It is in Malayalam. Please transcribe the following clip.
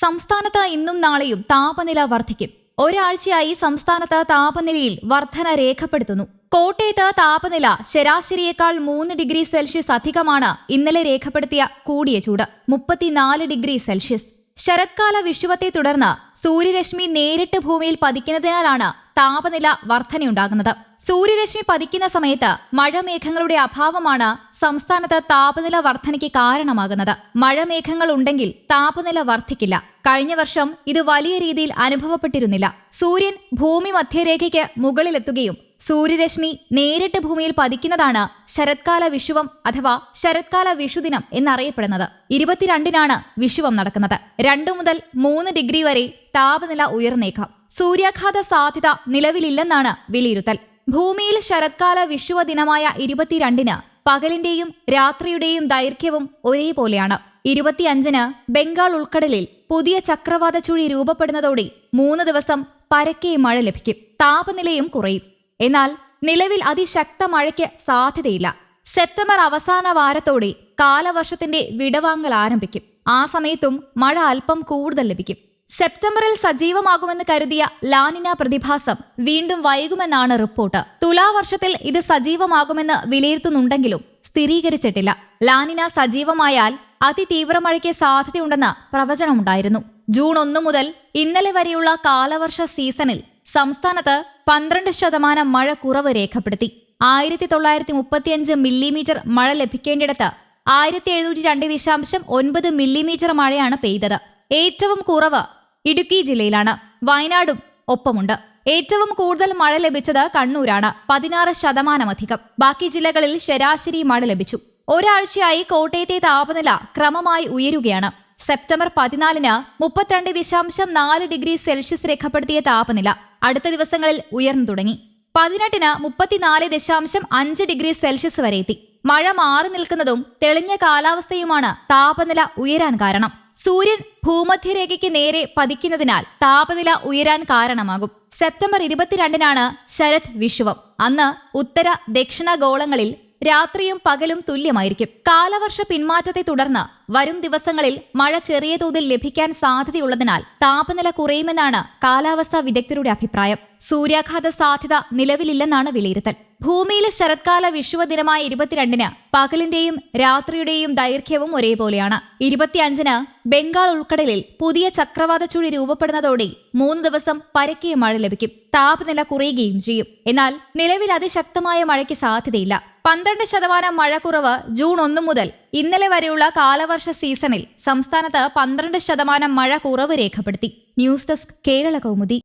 സംസ്ഥാനത്ത് ഇന്നും നാളെയും താപനില വർദ്ധിക്കും ഒരാഴ്ചയായി സംസ്ഥാനത്ത് താപനിലയിൽ വർധന രേഖപ്പെടുത്തുന്നു. കോട്ടയത്ത് താപനില ശരാശരിയേക്കാൾ മൂന്ന് ഡിഗ്രി സെൽഷ്യസ് അധികമാണ് ഇന്നലെ രേഖപ്പെടുത്തിയ കൂടിയ ചൂട്. മുപ്പത്തിനാല് ഡിഗ്രി സെൽഷ്യസ്. ശരത്കാല വിഷുവത്തെ തുടർന്ന് സൂര്യരശ്മി നേരിട്ട് ഭൂമിയിൽ പതിക്കുന്നതിനാലാണ് താപനില വർധനയുണ്ടാകുന്നത്. സൂര്യരശ്മി പതിക്കുന്ന സമയത്ത് മഴമേഘങ്ങളുടെ അഭാവമാണ് സംസ്ഥാനത്ത് താപനില വർധനയ്ക്ക് കാരണമാകുന്നത്. മഴമേഘങ്ങൾ ഉണ്ടെങ്കിൽ താപനില വർദ്ധിക്കില്ല കഴിഞ്ഞ വർഷം ഇത് വലിയ രീതിയിൽ അനുഭവപ്പെട്ടിരുന്നില്ല. സൂര്യൻ ഭൂമി മധ്യരേഖയ്ക്ക് മുകളിലെത്തുകയും സൂര്യരശ്മി നേരിട്ട് ഭൂമിയിൽ പതിക്കുന്നതാണ് ശരത്കാല വിഷുവം അഥവാ ശരത്കാല വിഷുദിനം എന്നറിയപ്പെടുന്നത്. ഇരുപത്തിരണ്ടിനാണ് വിഷുവം നടക്കുന്നത്. രണ്ടു മുതൽ മൂന്ന് ഡിഗ്രി വരെ താപനില ഉയർന്നേക്കാം. സൂര്യാഘാത സാധ്യത നിലവിലില്ലെന്നാണ് വിലയിരുത്തൽ. ഭൂമിയിൽ ശരത്കാല വിഷുവ ദിനമായ ഇരുപത്തിരണ്ടിന് പകലിന്റെയും രാത്രിയുടെയും ദൈർഘ്യവും ഒരേപോലെയാണ്. ഇരുപത്തിയഞ്ചിന് ബംഗാൾ ഉൾക്കടലിൽ പുതിയ ചക്രവാത ചുഴി രൂപപ്പെടുന്നതോടെ മൂന്ന് ദിവസം പരക്കെ മഴ ലഭിക്കും. താപനിലയും കുറയും. എന്നാൽ നിലവിൽ അതിശക്ത മഴയ്ക്ക് സാധ്യതയില്ല. സെപ്റ്റംബർ അവസാന വാരത്തോടെ കാലവർഷത്തിന്റെ വിടവാങ്ങൽ ആരംഭിക്കും. ആ സമയത്തും മഴ അല്പം കൂടുതൽ ലഭിക്കും. സെപ്റ്റംബറിൽ സജീവമാകുമെന്ന് കരുതിയ ലാനിന പ്രതിഭാസം വീണ്ടും വൈകുമെന്നാണ് റിപ്പോർട്ട്. തുലാവർഷത്തിൽ ഇത് സജീവമാകുമെന്ന് വിലയിരുത്തുന്നുണ്ടെങ്കിലും സ്ഥിരീകരിച്ചിട്ടില്ല. ലാനിന സജീവമായാൽ അതിതീവ്ര മഴയ്ക്ക് സാധ്യതയുണ്ടെന്ന് പ്രവചനമുണ്ടായിരുന്നു. ജൂൺ ഒന്നു മുതൽ ഇന്നലെ വരെയുള്ള കാലവർഷ സീസണിൽ സംസ്ഥാനത്ത് പന്ത്രണ്ട് ശതമാനം മഴ കുറവ് രേഖപ്പെടുത്തി. ആയിരത്തി തൊള്ളായിരത്തി മുപ്പത്തിയഞ്ച് മില്ലിമീറ്റർ മഴ ലഭിക്കേണ്ടിടത്ത് ആയിരത്തി എഴുന്നൂറ്റി രണ്ട് ദശാംശം ഒൻപത് മില്ലിമീറ്റർ മഴയാണ് പെയ്തത്. ഏറ്റവും കുറവ് ഇടുക്കി ജില്ലയിലാണ്. വയനാടും ഒപ്പമുണ്ട്. ഏറ്റവും കൂടുതൽ മഴ ലഭിച്ചത് കണ്ണൂരാണ്. പതിനാറ് ശതമാനമധികം. ബാക്കി ജില്ലകളിൽ ശരാശരി മഴ ലഭിച്ചു. ഒരാഴ്ചയായി കോട്ടയത്തെ താപനില ക്രമമായി ഉയരുകയാണ്. സെപ്റ്റംബർ പതിനാലിന് മുപ്പത്തിരണ്ട് ദശാംശം നാല് ഡിഗ്രി സെൽഷ്യസ് രേഖപ്പെടുത്തിയ താപനില അടുത്ത ദിവസങ്ങളിൽ ഉയർന്നു തുടങ്ങി. പതിനെട്ടിന് മുപ്പത്തിനാല് ദശാംശം അഞ്ച് ഡിഗ്രി സെൽഷ്യസ് വരെ എത്തി. മഴ മാറി നിൽക്കുന്നതും തെളിഞ്ഞ കാലാവസ്ഥയുമാണ് താപനില ഉയരാൻ കാരണം. സൂര്യൻ ഭൂമധ്യരേഖയ്ക്ക് നേരെ പതിക്കുന്നതിനാൽ താപനില ഉയരാൻ കാരണമാകും. സെപ്റ്റംബർ ഇരുപത്തിരണ്ടിനാണ് ശരത് വിഷുവം. അന്ന് ഉത്തര ദക്ഷിണ ഗോളങ്ങളിൽ രാത്രിയും പകലും തുല്യമായിരിക്കും. കാലവർഷ പിന്മാറ്റത്തെ തുടർന്ന് വരും ദിവസങ്ങളിൽ മഴ ചെറിയ തോതിൽ ലഭിക്കാൻ സാധ്യതയുള്ളതിനാൽ താപനില കുറയുമെന്നാണ് കാലാവസ്ഥാ വിദഗ്ധരുടെ അഭിപ്രായം. സൂര്യാഘാത സാധ്യത നിലവിലില്ലെന്നാണ് വിലയിരുത്തൽ. ഭൂമിയിലെ ശരത്കാല വിഷുവ ദിനമായ ഇരുപത്തിരണ്ടിന് പകലിന്റെയും രാത്രിയുടെയും ദൈർഘ്യവും ഒരേപോലെയാണ്. ഇരുപത്തിയഞ്ചിന് ബംഗാൾ ഉൾക്കടലിൽ പുതിയ ചക്രവാത ചുഴി രൂപപ്പെടുന്നതോടെ മൂന്ന് ദിവസം പരക്കിയ മഴ ലഭിക്കും. താപനില കുറയുകയും ചെയ്യും. എന്നാൽ നിലവിൽ അതിശക്തമായ മഴയ്ക്ക് സാധ്യതയില്ല. പന്ത്രണ്ട് ശതമാനം മഴക്കുറവ് കുറവ് ജൂൺ ഒന്നു മുതൽ ഇന്നലെ വരെയുള്ള കാലവർഷ സീസണിൽ സംസ്ഥാനത്ത് പന്ത്രണ്ട് ശതമാനം മഴ കുറവ് രേഖപ്പെടുത്തി. News desk Kerala Kaumudi